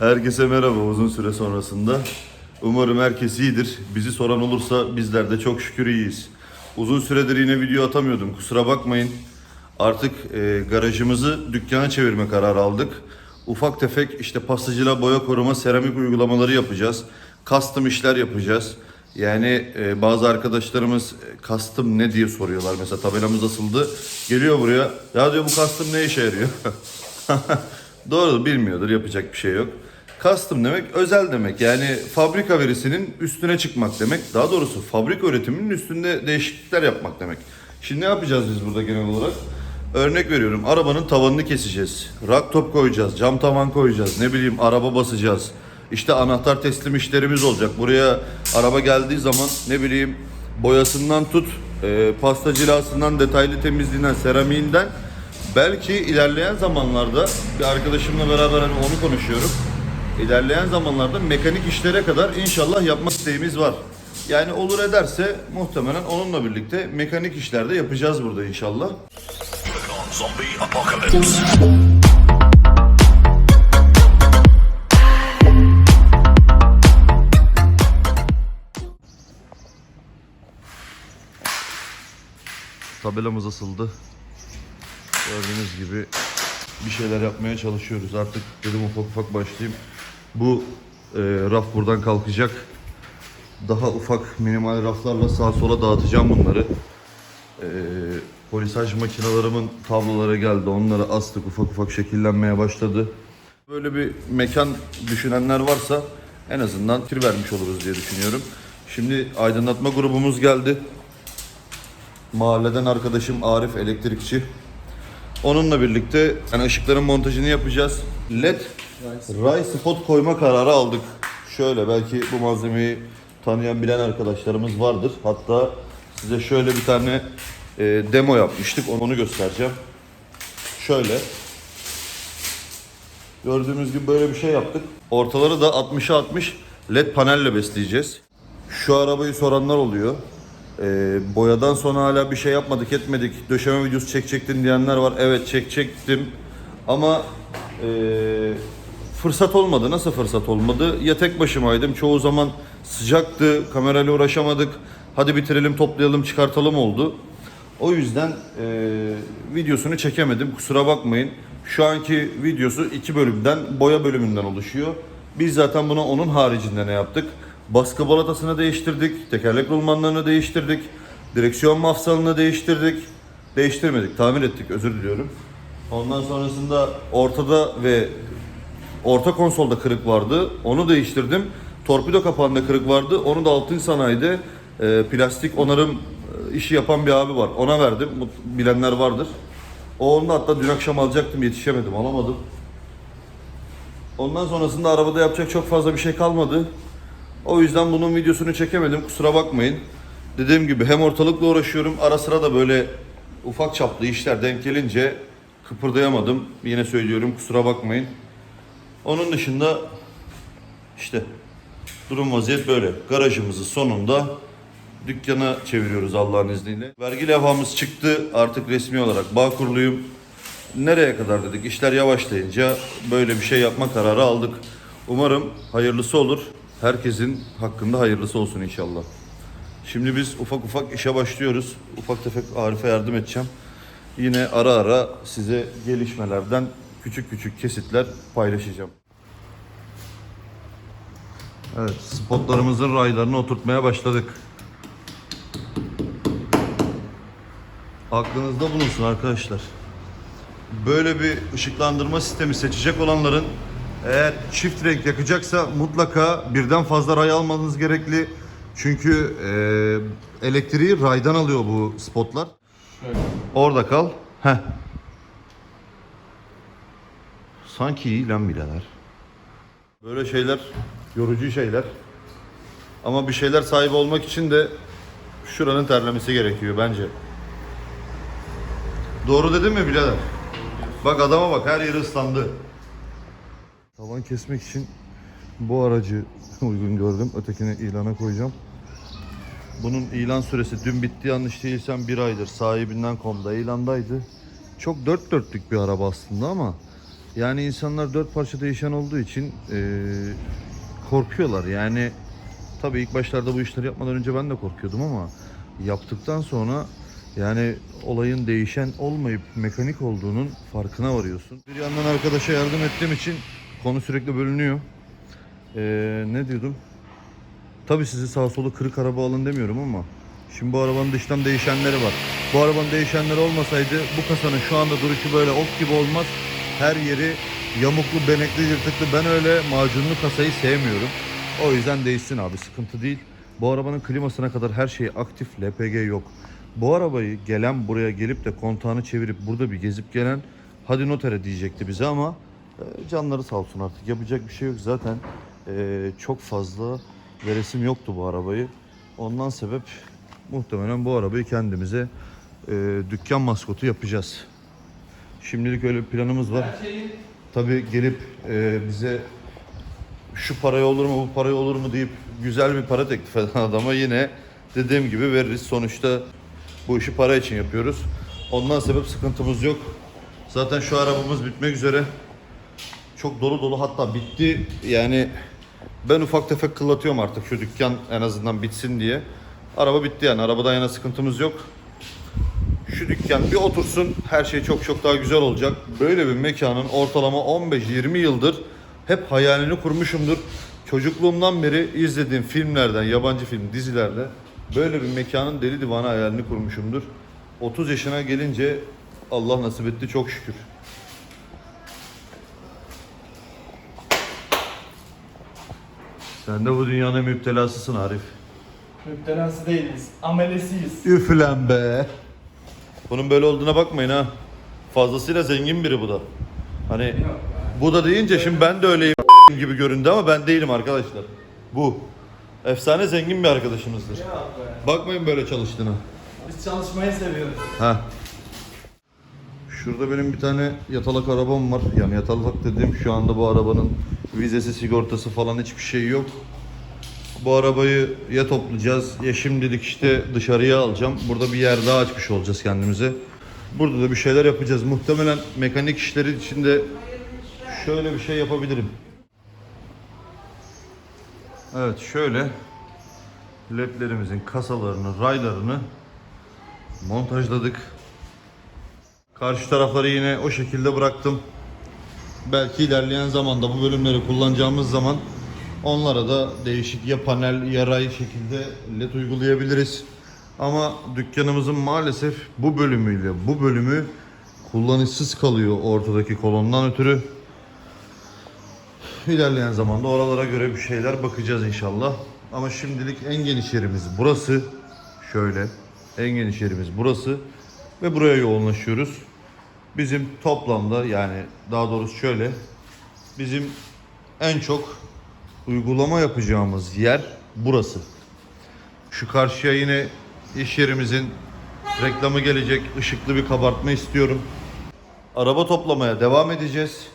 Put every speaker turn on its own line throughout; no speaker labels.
Herkese merhaba uzun süre sonrasında. Umarım herkes iyidir. Bizi soran olursa bizler de çok şükür iyiyiz. Uzun süredir yine video atamıyordum kusura bakmayın. Artık e, garajımızı dükkana çevirme kararı aldık. Ufak tefek işte pastacıyla boya koruma seramik uygulamaları yapacağız. Custom işler yapacağız. Yani e, bazı arkadaşlarımız e, custom ne diye soruyorlar. Mesela tabelamız asıldı. Geliyor buraya. Ya diyor bu custom ne işe yarıyor? Doğru bilmiyordur yapacak bir şey yok. Custom demek özel demek yani fabrika verisinin üstüne çıkmak demek. Daha doğrusu fabrika üretiminin üstünde değişiklikler yapmak demek. Şimdi ne yapacağız biz burada genel olarak? Örnek veriyorum arabanın tavanını keseceğiz. Rak top koyacağız, cam tavan koyacağız, ne bileyim araba basacağız. İşte anahtar teslim işlerimiz olacak. Buraya araba geldiği zaman ne bileyim boyasından tut, e, pasta cilasından, detaylı temizliğinden, seramiğinden Belki ilerleyen zamanlarda bir arkadaşımla beraber hani onu konuşuyorum. İlerleyen zamanlarda mekanik işlere kadar inşallah yapmak isteğimiz var. Yani olur ederse muhtemelen onunla birlikte mekanik işlerde yapacağız burada inşallah. Tabelamız asıldı. Gördüğünüz gibi bir şeyler yapmaya çalışıyoruz. Artık dedim ufak ufak başlayayım. Bu e, raf buradan kalkacak. Daha ufak minimal raflarla sağa sola dağıtacağım bunları. E, polisaj makinalarımın tabloları geldi. Onları astık ufak ufak şekillenmeye başladı. Böyle bir mekan düşünenler varsa en azından fikir vermiş oluruz diye düşünüyorum. Şimdi aydınlatma grubumuz geldi. Mahalleden arkadaşım Arif elektrikçi. Onunla birlikte yani ışıkların montajını yapacağız. LED ray spot koyma kararı aldık. Şöyle belki bu malzemeyi tanıyan bilen arkadaşlarımız vardır. Hatta size şöyle bir tane e, demo yapmıştık. Onu göstereceğim. Şöyle. Gördüğünüz gibi böyle bir şey yaptık. Ortaları da 60'a 60 led panelle besleyeceğiz. Şu arabayı soranlar oluyor. Ee, boyadan sonra hala bir şey yapmadık etmedik. Döşeme videosu çekecektin diyenler var. Evet çekecektim. Ama ee, fırsat olmadı. Nasıl fırsat olmadı? Ya tek başımaydım. Çoğu zaman sıcaktı. Kamerayla uğraşamadık. Hadi bitirelim, toplayalım, çıkartalım oldu. O yüzden ee, videosunu çekemedim. Kusura bakmayın. Şu anki videosu iki bölümden, boya bölümünden oluşuyor. Biz zaten buna onun haricinde ne yaptık? Baskı balatasını değiştirdik, tekerlek rulmanlarını değiştirdik, direksiyon mafsalını değiştirdik. Değiştirmedik, tamir ettik, özür diliyorum. Ondan sonrasında ortada ve orta konsolda kırık vardı. Onu değiştirdim. Torpido kapağında kırık vardı. Onu da altın sanayide e, plastik onarım e, işi yapan bir abi var. Ona verdim. Bilenler vardır. O onu hatta dün akşam alacaktım yetişemedim alamadım. Ondan sonrasında arabada yapacak çok fazla bir şey kalmadı. O yüzden bunun videosunu çekemedim kusura bakmayın. Dediğim gibi hem ortalıkla uğraşıyorum ara sıra da böyle ufak çaplı işler denk gelince kıpırdayamadım. Yine söylüyorum kusura bakmayın. Onun dışında işte durum vaziyet böyle. Garajımızı sonunda dükkana çeviriyoruz Allah'ın izniyle. Vergi levhamız çıktı artık resmi olarak bağ kuruluyum. Nereye kadar dedik işler yavaşlayınca böyle bir şey yapma kararı aldık. Umarım hayırlısı olur. Herkesin hakkında hayırlısı olsun inşallah. Şimdi biz ufak ufak işe başlıyoruz. Ufak tefek Arif'e yardım edeceğim. Yine ara ara size gelişmelerden küçük küçük kesitler paylaşacağım. Evet, spotlarımızın raylarını oturtmaya başladık. Aklınızda bulunsun arkadaşlar. Böyle bir ışıklandırma sistemi seçecek olanların eğer çift renk yakacaksa mutlaka birden fazla ray almanız gerekli. Çünkü eee, elektriği raydan alıyor bu spotlar. Orada kal. Heh. Sanki iyi lan birader. Böyle şeyler yorucu şeyler. Ama bir şeyler sahibi olmak için de şuranın terlemesi gerekiyor bence. Doğru dedim mi birader? Bak adama bak her yeri ıslandı. Tavan kesmek için bu aracı uygun gördüm. Ötekini ilana koyacağım. Bunun ilan süresi dün bitti yanlış değilsem bir aydır. Sahibinden komda ilandaydı. Çok dört dörtlük bir araba aslında ama Yani insanlar dört parça değişen olduğu için eee, korkuyorlar. Yani tabii ilk başlarda bu işleri yapmadan önce ben de korkuyordum ama yaptıktan sonra yani olayın değişen olmayıp mekanik olduğunun farkına varıyorsun. Bir yandan arkadaşa yardım ettiğim için konu sürekli bölünüyor. Eee, ne diyordum? Tabii sizi sağ solu kırık araba alın demiyorum ama şimdi bu arabanın dıştan değişenleri var. Bu arabanın değişenleri olmasaydı bu kasanın şu anda duruşu böyle ok gibi olmaz. Her yeri yamuklu, benekli, yırtıklı. Ben öyle macunlu kasayı sevmiyorum. O yüzden değişsin abi sıkıntı değil. Bu arabanın klimasına kadar her şey aktif, LPG yok. Bu arabayı gelen buraya gelip de kontağını çevirip burada bir gezip gelen hadi notere diyecekti bize ama e, canları sağ olsun artık yapacak bir şey yok zaten e, çok fazla veresim yoktu bu arabayı. Ondan sebep muhtemelen bu arabayı kendimize e, dükkan maskotu yapacağız. Şimdilik öyle bir planımız var. Tabii gelip e, bize şu paraya olur mu bu paraya olur mu deyip güzel bir para teklif eden adama yine dediğim gibi veririz. Sonuçta bu işi para için yapıyoruz. Ondan sebep sıkıntımız yok. Zaten şu arabamız bitmek üzere. Çok dolu dolu hatta bitti. Yani ben ufak tefek kıllatıyorum artık şu dükkan en azından bitsin diye. Araba bitti yani arabadan yana sıkıntımız yok. Şu dükkan bir otursun her şey çok çok daha güzel olacak. Böyle bir mekanın ortalama 15-20 yıldır hep hayalini kurmuşumdur. Çocukluğumdan beri izlediğim filmlerden, yabancı film, dizilerde böyle bir mekanın deli divane hayalini kurmuşumdur. 30 yaşına gelince Allah nasip etti çok şükür. Sen de bu dünyanın müptelasısın Arif.
Müptelası değiliz. Amelesiyiz.
Üflen be. Bunun böyle olduğuna bakmayın ha. Fazlasıyla zengin biri bu da. Hani bu da deyince şimdi ben de öyleyim gibi göründü ama ben değilim arkadaşlar. Bu. Efsane zengin bir arkadaşımızdır. Bakmayın böyle çalıştığına.
Biz çalışmayı seviyoruz.
Ha. Şurada benim bir tane yatalak arabam var. Yani yatalak dediğim şu anda bu arabanın vizesi, sigortası falan hiçbir şey yok. Bu arabayı ya toplayacağız ya şimdilik işte dışarıya alacağım. Burada bir yer daha açmış olacağız kendimize. Burada da bir şeyler yapacağız. Muhtemelen mekanik işleri içinde şöyle bir şey yapabilirim. Evet şöyle ledlerimizin kasalarını, raylarını montajladık. Karşı tarafları yine o şekilde bıraktım. Belki ilerleyen zamanda bu bölümleri kullanacağımız zaman onlara da değişik ya panel ya ray şekilde led uygulayabiliriz. Ama dükkanımızın maalesef bu bölümüyle bu bölümü kullanışsız kalıyor ortadaki kolondan ötürü. İlerleyen zamanda oralara göre bir şeyler bakacağız inşallah. Ama şimdilik en geniş yerimiz burası. Şöyle. En geniş yerimiz burası. Ve buraya yoğunlaşıyoruz. Bizim toplamda yani daha doğrusu şöyle. Bizim en çok uygulama yapacağımız yer burası. Şu karşıya yine iş yerimizin reklamı gelecek. Işıklı bir kabartma istiyorum. Araba toplamaya devam edeceğiz.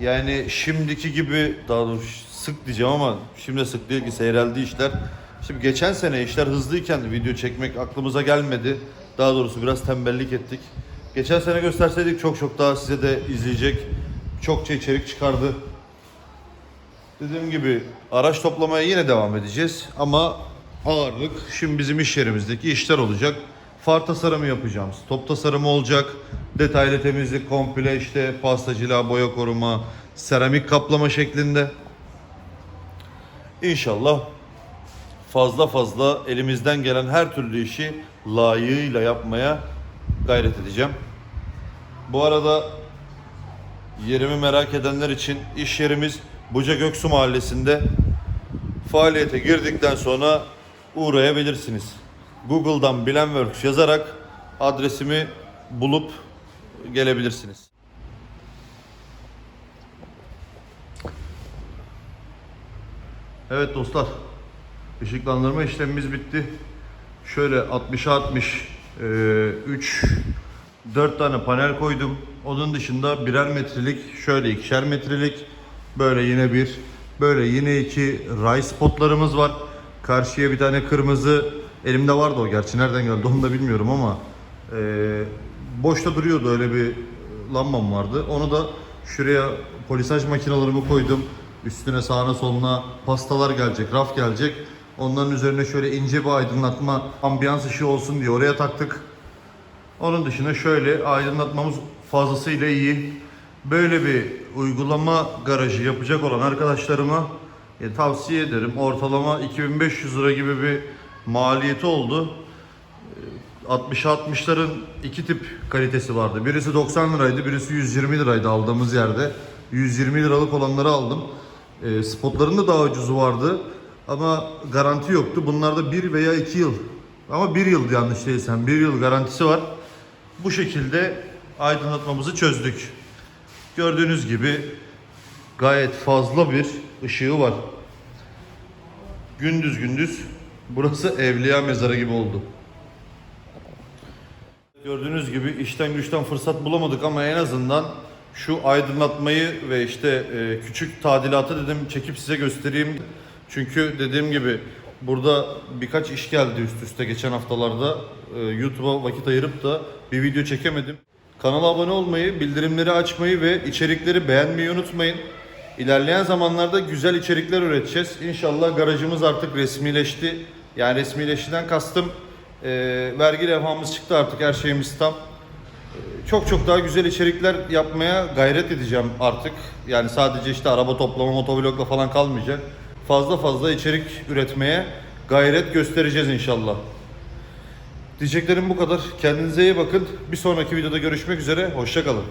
Yani şimdiki gibi daha doğrusu sık diyeceğim ama şimdi sık değil ki seyreldi işler. Şimdi geçen sene işler hızlıyken video çekmek aklımıza gelmedi. Daha doğrusu biraz tembellik ettik. Geçen sene gösterseydik çok çok daha size de izleyecek çokça içerik çıkardı. Dediğim gibi araç toplamaya yine devam edeceğiz ama ağırlık şimdi bizim iş yerimizdeki işler olacak. Far tasarımı yapacağım, top tasarımı olacak, detaylı temizlik, komple işte pastacılığa, boya koruma, seramik kaplama şeklinde. İnşallah fazla fazla elimizden gelen her türlü işi layığıyla yapmaya gayret edeceğim. Bu arada Yerimi merak edenler için iş yerimiz Buca Göksu Mahallesi'nde faaliyete girdikten sonra uğrayabilirsiniz. Google'dan Bilenworks yazarak adresimi bulup gelebilirsiniz. Evet dostlar, ışıklandırma işlemimiz bitti. Şöyle 60'a 60, 3, 4 tane panel koydum. Onun dışında birer metrelik, şöyle ikişer metrelik, böyle yine bir, böyle yine iki ray spotlarımız var. Karşıya bir tane kırmızı, elimde vardı o gerçi nereden geldi onu da bilmiyorum ama e, boşta duruyordu öyle bir lambam vardı. Onu da Şuraya polisaj makinalarımı koydum. Üstüne sağına soluna pastalar gelecek, raf gelecek. Onların üzerine şöyle ince bir aydınlatma, ambiyans ışığı olsun diye oraya taktık. Onun dışında şöyle aydınlatmamız fazlasıyla iyi. Böyle bir uygulama garajı yapacak olan arkadaşlarıma e, tavsiye ederim. Ortalama 2500 lira gibi bir maliyeti oldu. 60-60'ların iki tip kalitesi vardı. Birisi 90 liraydı, birisi 120 liraydı aldığımız yerde. 120 liralık olanları aldım. E, spotların da daha ucuzu vardı. Ama garanti yoktu. Bunlarda 1 veya 2 yıl. Ama 1 yıl yanlış değilsem. 1 yıl garantisi var. Bu şekilde aydınlatmamızı çözdük. Gördüğünüz gibi gayet fazla bir ışığı var. Gündüz gündüz burası evliya mezarı gibi oldu. Gördüğünüz gibi işten güçten fırsat bulamadık ama en azından şu aydınlatmayı ve işte e, küçük tadilatı dedim çekip size göstereyim. Çünkü dediğim gibi burada birkaç iş geldi üst üste geçen haftalarda. E, YouTube'a vakit ayırıp da bir video çekemedim. Kanala abone olmayı, bildirimleri açmayı ve içerikleri beğenmeyi unutmayın. İlerleyen zamanlarda güzel içerikler üreteceğiz. İnşallah garajımız artık resmileşti. Yani resmileştiden kastım e, vergi levhamız çıktı artık her şeyimiz tam. E, Çok çok daha güzel içerikler yapmaya gayret edeceğim artık. Yani sadece işte araba toplama, motovlogla falan kalmayacak. Fazla fazla içerik üretmeye gayret göstereceğiz inşallah. Diyeceklerim bu kadar. Kendinize iyi bakın. Bir sonraki videoda görüşmek üzere. Hoşçakalın.